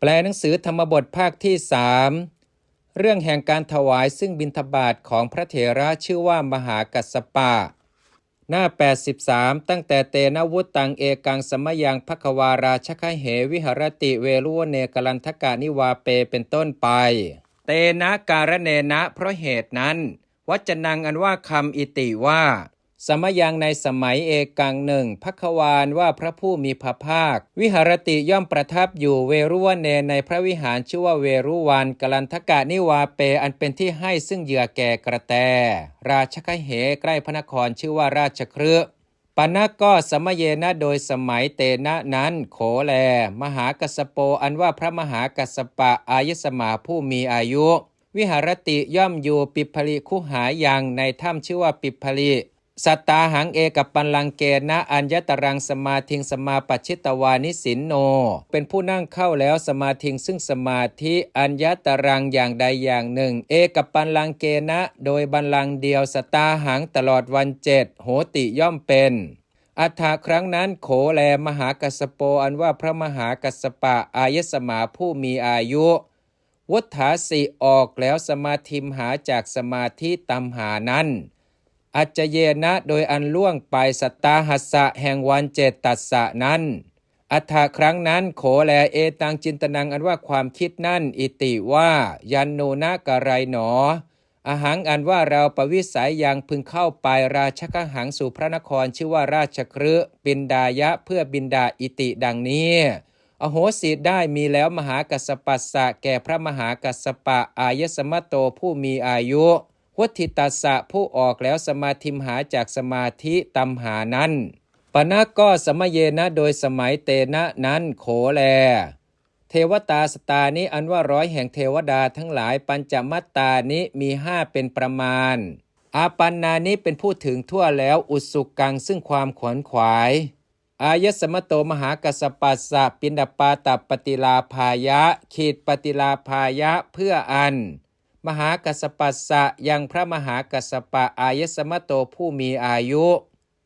แปลหนังสือธรรมบทภาคที่สามเรื่องแห่งการถวายซึ่งบิณฑบาตของพระเถระชื่อว่ามหากัสปะ หน้า 83 ตั้งแต่เตนะวุตตังเอกังสมยังภควาราชคเหวิหรติเวรุวเนกลันทกานิวาเปเป็นต้นไป เตนะการเนนะเพราะเหตุนั้น วัจนังอันว่าคำอิติว่า สมยังในสมัยเอกังหนึ่งพักวานว่าพระผู้มีพระภาค วิหารติย่อมประทับอยู่เวรุวเนในพระวิหารชื่อว่าเวรุวันกลันทกะนิวาเปอันเป็นที่ให้ซึ่งเหยื่อแก่กระแต ราชคเหใกล้พระนครชื่อว่าราชครืปณะก็สมเยนะโดยสมัยเตนะนั้นโขแล มหากัสสโปอันว่าพระมหากัสสปะอายสมาผู้มีอายุ วิหารติย่อมอยู่ปิพลิคุหายังในถ้ำชื่อว่าปิพลิ สัตตาหังเอกับปันลังเกนะอัญญตรังสมาธิงสมาปัชิตวานิสินโน เป็นผู้นั่งเข้าแล้วสมาธิงซึ่งสมาธิอัญญตรังอย่างใดอย่างหนึ่ง เอกับปันลังเกนะ โดยบันลังเดียวสตาหังตลอดวันเจ็ดโหติย่อมเป็นอัฏฐาครั้งนั้นโขแลมหากัสโปอันว่าพระมหากัสปะอายสมาผู้มีอายุวุฒาสีออกแล้วสมาธิมหาจากสมาธิตำหานั้น อัจเยนะโดยอันล่วงไปสตตาหัสสะแห่งวันเจตตัสสะนั้น อัฏฐาครั้งนั้นโขแลเอตังจินตนังอันว่าความคิดนั่น อิติว่ายันโนนะกะไรหนออาหังอันว่าเราประวิสัยยังพึงเข้าไปราชกหังสู่พระนครชื่อว่าราชครืบินดายะเพื่อบินดาอิติดังนี้ อโหสิได้มีแล้วมหากัสปัสสะแก่พระมหากัสสปะอายสมะโตผู้มีอายุ วัติตัสสะผู้ออกแล้วสมาธิมหาจากสมาธิตำหานั้นปณะก็สมเยนะโดยสมัยเตนะนั้นโขแล เทวตาสตานี้อันว่าร้อยแห่งเทวดาทั้งหลายปัญจมัตตานี้มีห้าเป็นประมาณ อาปันนานี้เป็นผู้ถึงทั่วแล้วอุสุกังซึ่งความขวนขวาย อายสมโตมหากัสปัสสะปินดปาตัปฏิลาภายะขีดปฏิลาภายะเพื่ออัน มหากัสปัสสะยังพระมหากัสปะอายสมโตผู้มีอายุ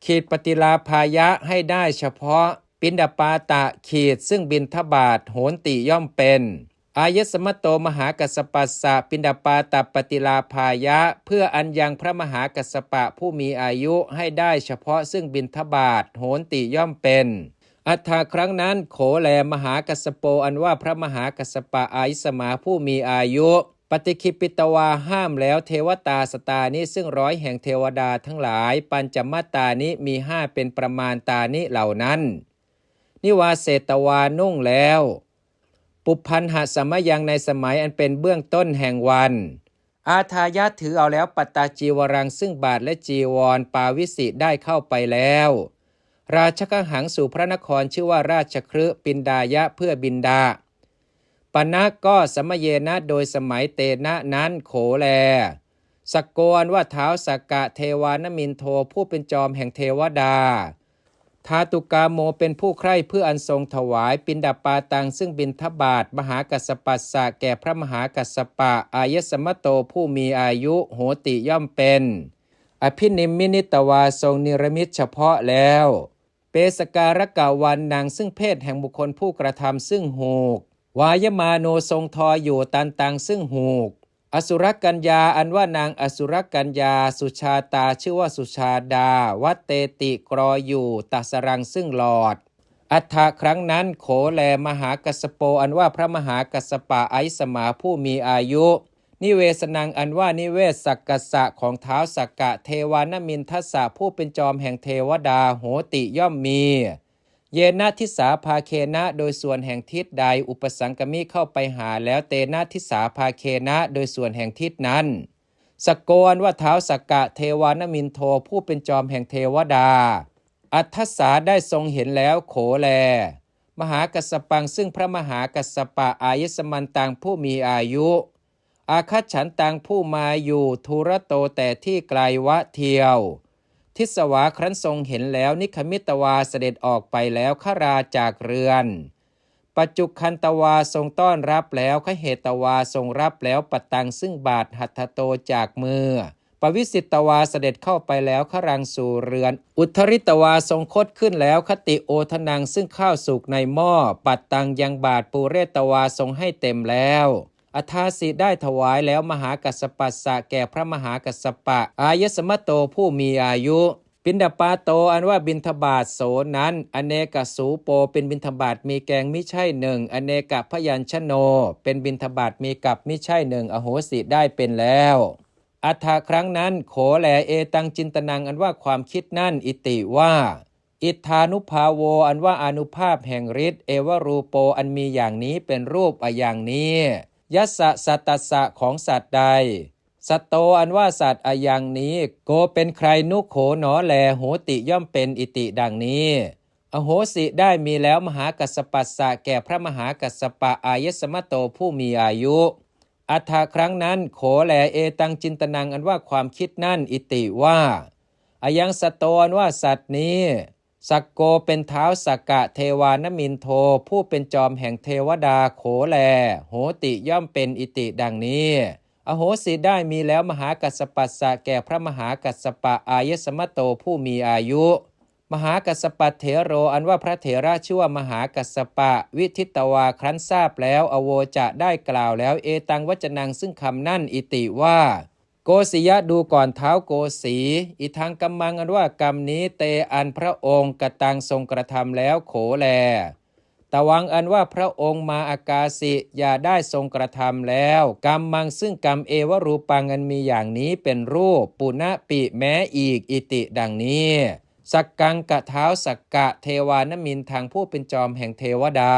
ขีดปฏิลาภายะให้ได้เฉพาะ ปินดาปาตะขีดซึ่งบินทบาทโหนติย่อมเป็น อายสมโตมหากัสปัสสะปินดาปาตะปฏิลาภายะ เพื่ออันยังพระมหากัสปะผู้มีอายุให้ได้เฉพาะซึ่งบินทบาทโหนติย่อมเป็นอัฏฐาครั้งนั้นโขแลมหากัสโปอันว่าพระมหากัสปะอายสมาผู้มีอายุ ปฏิคิปิตวาห้ามแล้วเทวตาสตานี้ซึ่งร้อยแห่งเทวดาทั้งหลาย ปัญจมาตานี้มีห้าเป็นประมาณตานี้เหล่านั้น นิวาเศตวานุ่งแล้ว ปุพันหสมยังในสมัยอันเป็นเบื้องต้นแห่งวัน อาทายาถือเอาแล้วปัตตาจีวรังซึ่งบาทและจีวรปาวิสิได้เข้าไปแล้ว ราชกหังสู่พระนครชื่อว่าราชครืปินดายะเพื่อบินดา ปณะก็สมเยนะโดยสมัยเตนะนั้นโขแลสกกรว่าเท้าสกกะเทวานมินโทผู้เป็นจอมแห่งเทวดาทาตุกาโมเป็นผู้ใคร่เพื่ออันทรงถวายปินดาปาตังซึ่งบินทบาท มหากัสปัสสะแก่พระมหากัสปะ อายสมโตผู้มีอายุโหติย่อมเป็น อภินิมมินิตวาทรงนิรมิตเฉพาะแล้ว เปสการกาวันนางซึ่งเพศแห่งบุคคลผู้กระทำซึ่งหูก วายมาโนทรงทออยู่ตันตังซึ่งหูก อสุรกัญญาอันว่านางอสุรกัญญาสุชาตาชื่อว่าสุชาดา วัตเตติกรออยู่ตัสรังซึ่งหลอด อัฏฐะครั้งนั้นโขแลมหากัสโปอันว่าพระมหากัสปะไอสมาผู้มีอายุ นิเวสนังอันว่านิเวศสักกะสะของเท้าสักกะเทวานมินทัสสะผู้เป็นจอมแห่งเทวดาโหติย่อมมี เยนะทิสาภาเคนะโดยส่วนแห่งทิศใดอุปสังกมิเข้าไปหาแล้วเตนะทิสาภาเคนะโดยส่วนแห่งทิศนั้น สกโกนว่าเท้าสกกะเทวานมินโทผู้เป็นจอมแห่งเทวดา อัทสาได้ทรงเห็นแล้วโขแล มหากัสปังซึ่งพระมหากัสปะอายสมันตังผู้มีอายุ อาคัตฉันตังผู้มาอยู่ทุระโตแต่ที่ไกลวะเทียว ทิศวาครั้นทรงเห็นแล้วนิคมิตวาเสด็จออกไปแล้วขราจากเรือน ปัจจุคันตวาทรงต้อนรับแล้วขเหตวาทรงรับแล้วปัตตังซึ่งบาทหัตถโตจากมือปวิสิตวาเสด็จเข้าไปแล้วขรังสู่เรือน อุทริตวาทรงคตขึ้นแล้วคติโอทนังซึ่งข้าวสุกในหม้อ ปัดตังยังบาทปูเรตวาทรงให้เต็มแล้ว อัทาสิได้ถวายแล้วมหากัสสปัสสะแก่พระมหากัสสปะ อายสมโตผู้มีอายุปินดาปาโตอันว่าบินทบาทโสนั้น อเนกสูโปเป็นบินทบาทมีแกงมิใช่หนึ่งอเนกพยัญชโน เป็นบินทบาทมีกับมิใช่หนึ่งอโหสิได้เป็นแล้ว อัฐาครั้งนั้นโขแลเอตังจินตนังอันว่าความคิดนั่นอิติว่า อิทานุภาโวอันว่าอนุภาพแห่งฤทธิ์เอวรูโปอันมีอย่างนี้เป็นรูปอะอย่างนี้ ยัสสะสัตตสะของสัตว์ใด สัตโตอันว่าสัตว์อะอย่างนี้ โกเป็นใครนุโขหนอแลโหติย่อมเป็นอิติดังนี้ อโหสิได้มีแล้วมหากัสปัสสะแก่พระมหากัสปะอายสมะโตผู้มีอายุ อัฐาครั้งนั้นโขแลเอตังจินตนังอันว่าความคิดนั่นอิติว่าอายังสตโตอันว่าสัตว์นี้ สักโกเป็นเท้าสักกะเทวานมินโท ผู้เป็นจอมแห่งเทวดาโขแล โหติย่อมเป็นอิติดังนี้ อโหสิได้มีแล้วมหากัสปัสสะแก่พระมหากัสปะอายสมโตผู้มีอายุ มหากัสปะเถโรอันว่าพระเถระชื่อว่ามหากัสสปะ วิทิตวาครั้นทราบแล้ว อโวจะได้กล่าวแล้วเอตังวจนังซึ่งคำนั่นอิติว่า โกศิยะดูก่อนเท้าโกสีอีทางกำมังอันว่ากรรมนี้เตอันพระองค์กระตังทรงกระทำแล้วโขแล ตะวังอันว่าพระองค์มาอากาสิอย่าได้ทรงกระทำแล้ว กรรมมังซึ่งกรรมเอวรูปังอันมีอย่างนี้เป็นรูปปุณะปิแม้อีกอิติดังนี้ สักกังกะเท้าสักกะเทวานมินทางผู้เป็นจอมแห่งเทวดา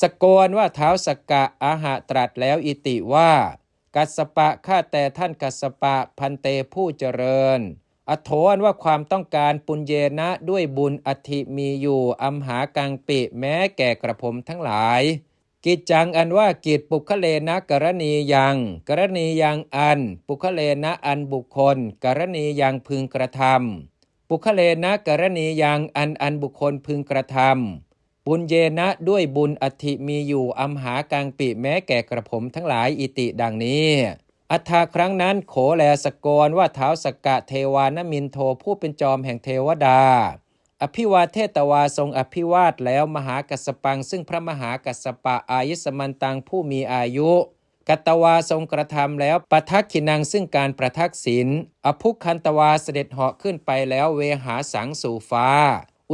สกโกนว่าเท้าสักกะอาหะตรัสแล้วอิติว่า กัสปะข้าแต่ท่านกัสปะพันเตผู้เจริญ อโถอันว่าความต้องการปุญเยนะด้วยบุญอธิมีอยู่อัมหากังปิแม้แก่กระผมทั้งหลาย กิจจังอันว่ากิจปุคเลนะกรณียัง กรณียังอัน ปุคเลนะอันบุคคล กรณียังพึงกระทำปุคเลนะกรณียังอันอันบุคคลพึงกระทำ บุญเยนะด้วยบุญอธิมีอยู่อัมหากังปิแม้แก่กระผมทั้งหลายอิติดังนี้ อัฏฐาครั้งนั้นโขแลสกรว่าเท้าสกกะเทวานมินโทผู้เป็นจอมแห่งเทวดา อภิวาเทตวาทรงอภิวาทแล้วมหากัสปัง ซึ่งพระมหากัสปะอายุสมันตังผู้มีอายุกัตวาทรงกระทำแล้วประทักขินังซึ่งการประทักษิณอภุคันตวาเสด็จเหาะขึ้นไปแล้วเวหาสังสู่ฟ้า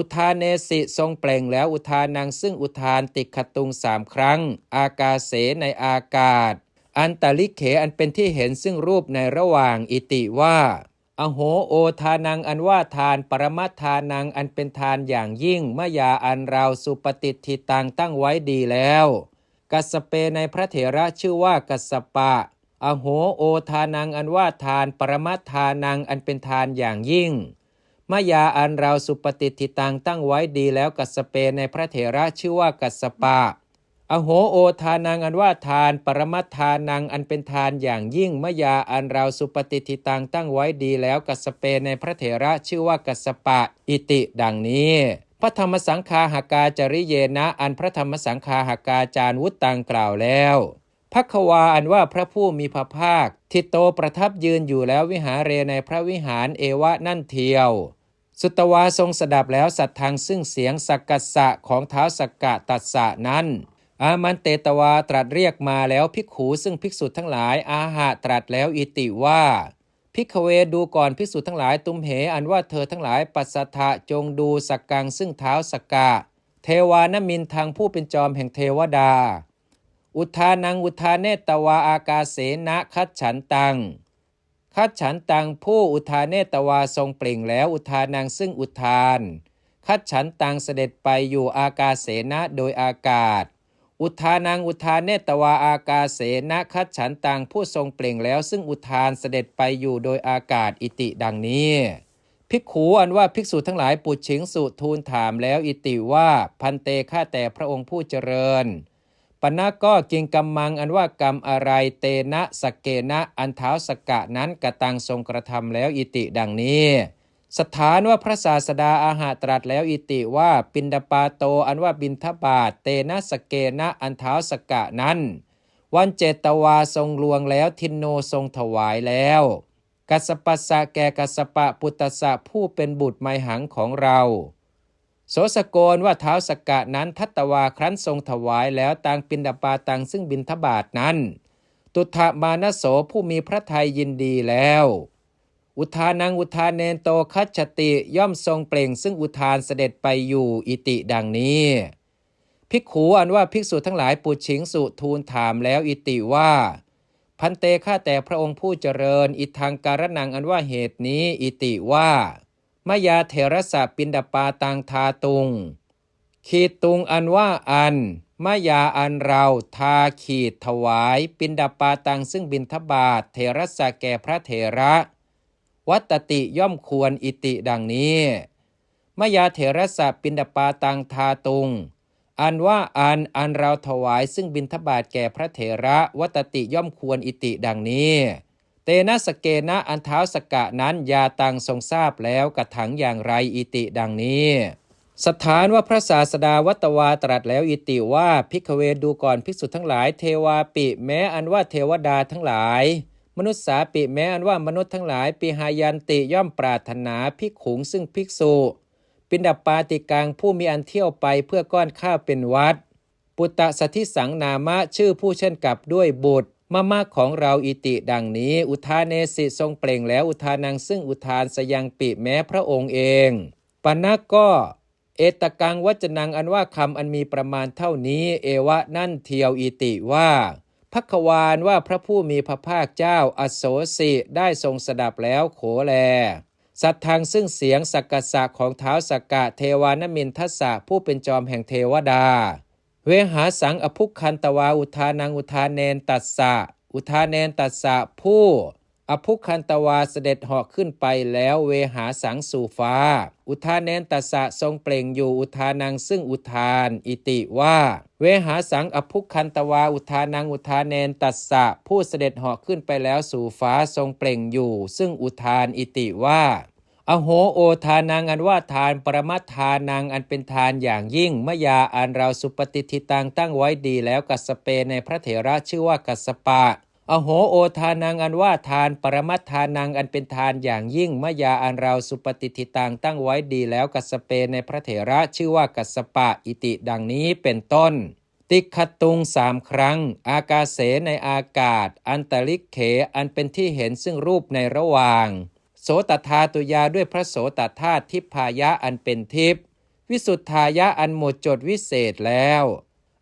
อุทานเนสิทรงเปล่งแล้วอุทานังซึ่งอุทานติดขตุงสามครั้ง อากาเสในอากาศ อันตลิเขอันเป็นที่เห็นซึ่งรูปในระหว่างอิติว่า อโหโอทานังอันว่าทานปรมัตทานังอันเป็นทานอย่างยิ่งมยาอันเราสุปฏิทิตังตั้งไว้ดีแล้ว กัสเปในพระเถระชื่อว่ากัสปะ อโหโอทานังอันว่าทานปรมัตทานังอันเป็นทานอย่างยิ่ง มายาอันเราสุปฏิทิตังตั้งไว้ดีแล้วกัสเปในพระเถระชื่อว่ากัสปะ อโหโอทานังอันว่าทานปรมัตทานังอันเป็นทานอย่างยิ่งมยาอันเราสุปฏิทิตังตั้งไว้ดีแล้วกัสเปในพระเถระชื่อว่ากัสปะ อิติดังนี้พระธรรมสังฆาหากาจริเยนะ อันพระธรรมสังฆาหากาจารวุตตังกล่าวแล้วพักวาอันว่าพระผู้มีพระภาค ทิโตประทับยืนอยู่แล้ววิหารเรในพระวิหารเอวะนั่นเทียว สุตวาทรงสดับแล้วสัตทางซึ่งเสียงสักกัสสะของเท้าสักกะตัสสะนั้น อามันเตตวาตรัสเรียกมาแล้วภิกขูซึ่งภิกษุทั้งหลายอาหะตรัสแล้วอิติว่าภิกขเวดูก่อนภิกษุทั้งหลายตุมเหอันว่าเธอทั้งหลายปัสสทะจงดูสักกังซึ่งเท้าสักกะ เทวานมินทางผู้เป็นจอมแห่งเทวดา อุทานังอุทาเนตวาอากาเสนะคัดฉันตัง คัดฉันตังผู้อุทานเนตวาทรงเปล่งแล้วอุทานังซึ่งอุทาน คัดฉันตังเสด็จไปอยู่อากาเสนะโดยอากาศ อุทานังอุทานเนตวาอากาเสนะคัดฉันตังผู้ทรงเปล่งแล้ว ซึ่งอุทานเสด็จไปอยู่โดยอากาศอิติดังนี้ภิกขูอันว่าภิกษุทั้งหลายปุจฉิงสุทูลถามแล้วอิติว่าพันเตข้าแต่พระองค์ผู้เจริญ ปณะก็กิงกำมังอันว่ากรรมอะไรเตนะสกเกนะอันเท้าสกกะนั้นกระตังทรงกระทำแล้วอิติดังนี้ สถานว่าพระศาสดาอาหาตรัสแล้วอิติว่าปินดาปาโตอันว่าบินทบาทเตนะสกเกนะอันเท้าสกกะนั้น วันเจตวาทรงลวงแล้วทินโนทรงถวายแล้วกัสปัสสะแก่กัสปะปุตตสะผู้เป็นบุตรไมหังของเรา โสสโกนว่าเท้าสกกะนั้นทัตตวาครั้นทรงถวายแล้วต่างปินดาปาตังซึ่งบินทบาทนั้น ตุถามานโสผู้มีพระทัยยินดีแล้ว อุทานังอุทานเนนโตคัจฉติย่อมทรงเปล่ง ซึ่งอุทานเสด็จไปอยู่อิติดังนี้ภิกขูอันว่าภิกษุทั้งหลายปุชิงสุทูลถามแล้วอิติว่า พันเตข้าแต่พระองค์ผู้เจริญ อิทังการนังอันว่าเหตุนี้อิติว่า มายาเทรสะปินดาปาตังทาตุง ขีดตุงอันว่าอันมายาอันเราทาขีดถวาย ปินดาปาตังซึ่งบินทบาทเทรสะแก่พระเถระ วัตติย่อมควรอิติดังนี้มายาเถรสะปินดาปาตังทาตุง อันว่าอันอันเราถวายซึ่งบินทบาทแก่พระเถระ วัตติย่อมควรอิติดังนี้ เตนะสเกนะอันเท้าสกะนั้นยาตังทรงทราบแล้วกระถังอย่างไรอิติดังนี้ สถานว่าพระศาสดาวัตวาตรัสแล้วอิติว่าพิกเวดูก่อนภิกษุทั้งหลาย เทวาปิแม้อันว่าเทวดาทั้งหลาย มนุษย์สาปิแม้อันว่ามนุษย์ทั้งหลายปีหายันติย่อมปรารถนาภิกขุงซึ่งภิกษุปินดาปาติกังผู้มีอันเที่ยวไปเพื่อก้อนข้าวเป็นวัด ปุตตะสถิสังนามะชื่อผู้เช่นกับด้วยบุตร มามากของเราอิติดังนี้ อุทานเนสิทรงเปล่งแล้วอุทานังซึ่งอุทานสยังปิแม้พระองค์เองปักก็เอตกังวัจนังอันว่าคำอันมีประมาณเท่านี้ เอวะนั่นเทียวอิติว่าพักวานว่าพระผู้มีพระภาคเจ้าอโศสิได้ทรงสดับแล้วโขแล สัตทางซึ่งเสียงสักกะสะของเท้าสักกะเทวานมินทัสสะผู้เป็นจอมแห่งเทวดา เวหาสังอภุคันตวาอุทานังอุทานเนนตัสสะอุทานเนนตัสสะผู้อภุคันตวาเสด็จเหาะขึ้นไปแล้วเวหาสังสู่ฟ้า อุทานเนนตัสสะทรงเปล่งอยู่อุทานังซึ่งอุทาน อิติว่า เวหาสังอภุคันตวาอุทานังอุทานเนนตัสสะผู้เสด็จเหาะขึ้นไปแล้วสู่ฟ้าทรงเปล่งอยู่ ซึ่งอุทานอิติว่า อโหโอทานังอันว่าทานปรมัทานังอันเป็นทานอย่างยิ่งมยาอันเราสุปฏิทิตังตั้งไว้ดีแล้วกัสเปในพระเถระชื่อว่ากัสปะอโหโอทานังอันว่าทานปรมัตทานังอันเป็นทานอย่างยิ่งมยาอันเราสุปฏิทิตังตั้งไว้ดีแล้วกัสเปในพระเถระชื่อว่ากัสปะอิติดังนี้เป็นต้น ติขตุงสามครั้ง อากาเสในอากาศ อันตริกเขอันเป็นที่เห็นซึ่งรูปในระหว่าง โสตธาตุยาด้วยพระโสตธาตุทิพายะอันเป็นทิพย์วิสุทธายะอันหมดจดวิเศษแล้ว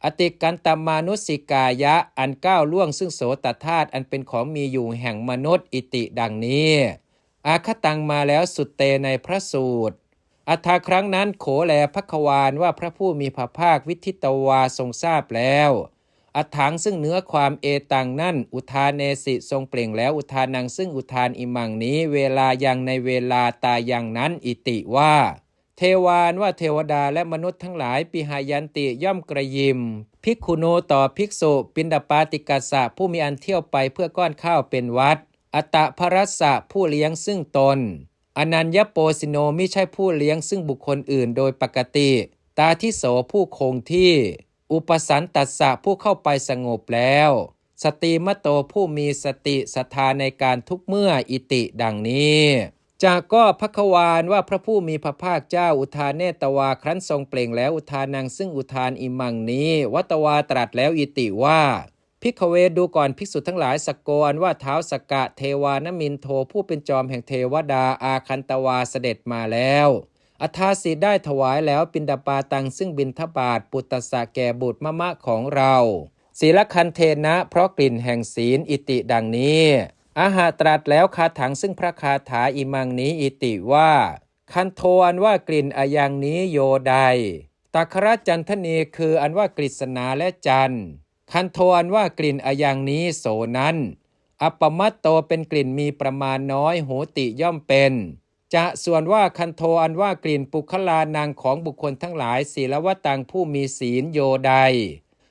อติกันตมานุสิกายะอันก้าวล่วงซึ่งโสตธาตุอันเป็นของมีอยู่แห่งมนุษย์อิติดังนี้ อาคตังมาแล้วสุดเตในพระสูตร อัธาครั้งนั้นโขแลพักวานว่าพระผู้มีพระภาควิทิตวาทรงทราบแล้ว อัถังซึ่งเนื้อความเอตังนั่น อุทานเนสิทรงเปล่งแล้วอุทานังซึ่งอุทานอิมังนี้ เวลายังในเวลาตายังนั้นอิติว่า เทวานว่าเทวดาและมนุษย์ทั้งหลายปิหายันติย่อมกระยิม ภิกขุโนต่อภิกษุปินดาปาติกัสะผู้มีอันเที่ยวไปเพื่อก้อนข้าวเป็นวัด อัตตะพรัสสะผู้เลี้ยงซึ่งตน อนัญญโปสิโนไม่ใช่ผู้เลี้ยงซึ่งบุคคลอื่นโดยปกติ ตาที่โสผู้คงที่ อุปสันตัสสะผู้เข้าไปสงบแล้ว สติมโตผู้มีสติศรัทธาในการทุกเมื่ออิติดังนี้จากก็พักวานว่าพระผู้มีพระภาคเจ้าอุทานเนตวาครั้นทรงเปล่งแล้วอุทานังซึ่งอุทานอิมังนี้ วัตวาตรัสแล้วอิติว่าพิกเวดูก่อนภิกษุทั้งหลายสกโกนว่าเท้าสกกะเทวานมินโทผู้เป็นจอมแห่งเทวดาอาคันตวาเสด็จมาแล้ว อัทาสีได้ถวายแล้วปินดาปาตังซึ่งบินทบาทปุตตสะแก่บุตรมะมะของเราศีลคันเทนะ เพราะกลิ่นแห่งศีลอิติดังนี้ อาหาตรัสแล้วคาถังซึ่งพระคาถาอิมังนี้อิติว่า คันโทอันว่ากลิ่นอายังนี้โยใดตัคราจันทนีคืออันว่ากฤษณาและจันคันโทอันว่ากลิ่นอายังนี้โสนั้น อัปมัตโตเป็นกลิ่นมีประมาณน้อยโหติย่อมเป็น จะส่วนว่าคันโทอันว่ากลิ่นปุคลานางของบุคคลทั้งหลายศีลวตังผู้มีศีลโยใด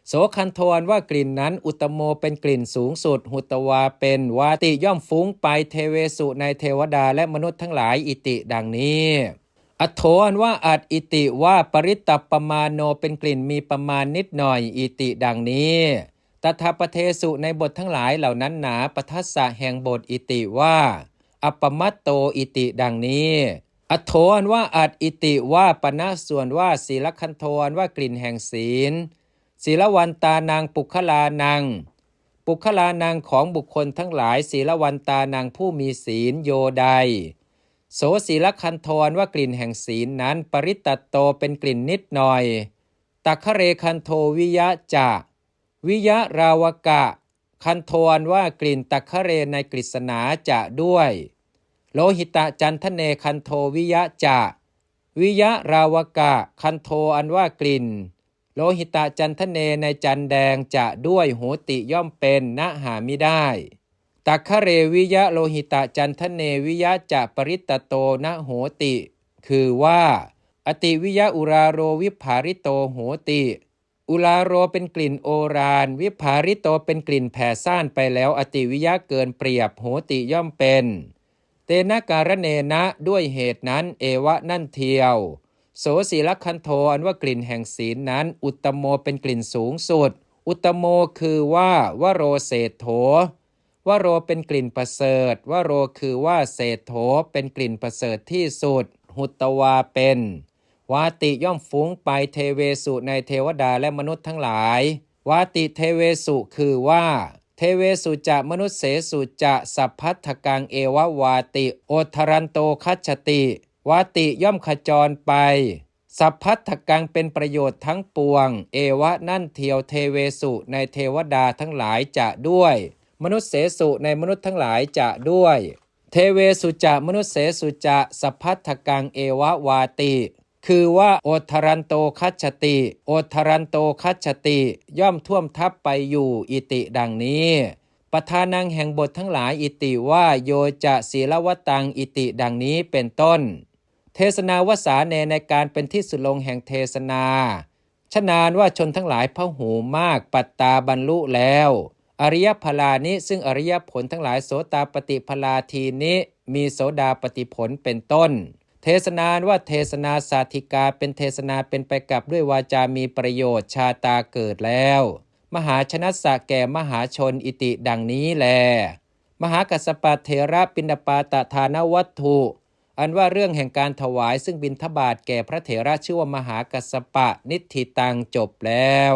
โสคันโทอันว่ากลิ่นนั้น อุตโมเป็นกลิ่นสูงสุด หุตวาเป็นวาติย่อมฟุ้งไปเทเวสุในเทวดาและมนุษย์ทั้งหลายอิติดังนี้อโถอันว่าอัดอิติว่าปริตตปปมาโนเป็นกลิ่นมีประมาณนิดหน่อยอิติดังนี้ตถาปเทสุในบททั้งหลายเหล่านั้นหนาปทัสสะแห่งบทอิติว่า อัปมัตโตอิติดังนี้อโทอันว่าอัดอิติว่าปณะส่วนว่าศีลคันโทนว่ากลิ่นแห่งศีลศีลวันตานางปุคลานังปุคลานางของบุคคลทั้งหลายศีลวันตานางผู้มีศีลโยใด โสศีลคันโทนว่ากลิ่นแห่งศีลนั้น ปริตตตโตเป็นกลิ่นนิดหน่อยตักขเรคันโทวิยะจะ วิยะราวกะ คันโทนว่ากลิ่นตักขเรในกฤษณาจะด้วย โลหิตะจันทเนคันโทวิยะจะวิยะราวกะ คันโทอันว่ากลิ่น โลหิตะจันทเนในจันแดงจะด้วยโหติย่อมเป็นนะหามิได้ ตักขเรวิยะโลหิตะจันทเนวิยะจะปริตตโตนะโหติ คือว่า อติวิยะอุราโรวิภาริโตโหติ อุลาโรเป็นกลิ่นโอรานวิภาริโตเป็นกลิ่นแผ่ซ่านไปแล้วอติวิยะเกินเปรียบโหติย่อมเป็น เตนะการเนนะด้วยเหตุนั้นเอวะนั่นเทียว โสศีลคันโทอันว่ากลิ่นแห่งศีลนั้น อุตโมเป็นกลิ่นสูงสุด อุตตโมคือว่าวโรเศธโถวโรเป็นกลิ่นประเสริฐวโรคือว่าเศธโถเป็นกลิ่นประเสริฐที่สุด หุตวาเป็น วาติย่อมฟุ้งไปเทเวสุในเทวดาและมนุษย์ทั้งหลาย วาติเทเวสุคือว่า เทเวสุจะมนุษย์เสสุจะสัพพัทธกังเอววาติ โอทรันโตคัจฉติวาติย่อมขจรไป สัพพัทธกังเป็นประโยชน์ทั้งปวง เอวะนั่นเทียวเทเวสุในเทวดาทั้งหลายจะด้วย มนุษย์เสสุในมนุษย์ทั้งหลายจะด้วย เทเวสุจะมนุษย์เสสุจะสัพพัทธกังเอวะวาติ คือว่าโอทรันโตคัจฉติ โอทรันโตคัจฉติ ย่อมท่วมทับไปอยู่อิติดังนี้ประธานังแห่งบททั้งหลายอิติว่าโยจะศีลวตังอิติดังนี้เป็นต้น เทศนาวสาเนในการเป็นที่สุดลงแห่งเทศนาชนานว่าชนทั้งหลายพะหูมากปัตตาบรรลุแล้ว อริยพลานิซึ่งอริยผลทั้งหลายโสตาปฏิพลาทีนิมีโสดาปฏิผลเป็นต้น เทศนานว่าเทศนาสาธิกาเป็นเทศนาเป็นไปกับด้วยวาจามีประโยชน์ชาตาเกิดแล้ว มหาชนะสะแก่มหาชนอิติดังนี้แล มหากัสปะเทระปินปาตทานวัตถุ อันว่าเรื่องแห่งการถวายซึ่งบินทบาทแก่พระเถระชื่อว่ามหากัสสปะนิธิตังจบแล้ว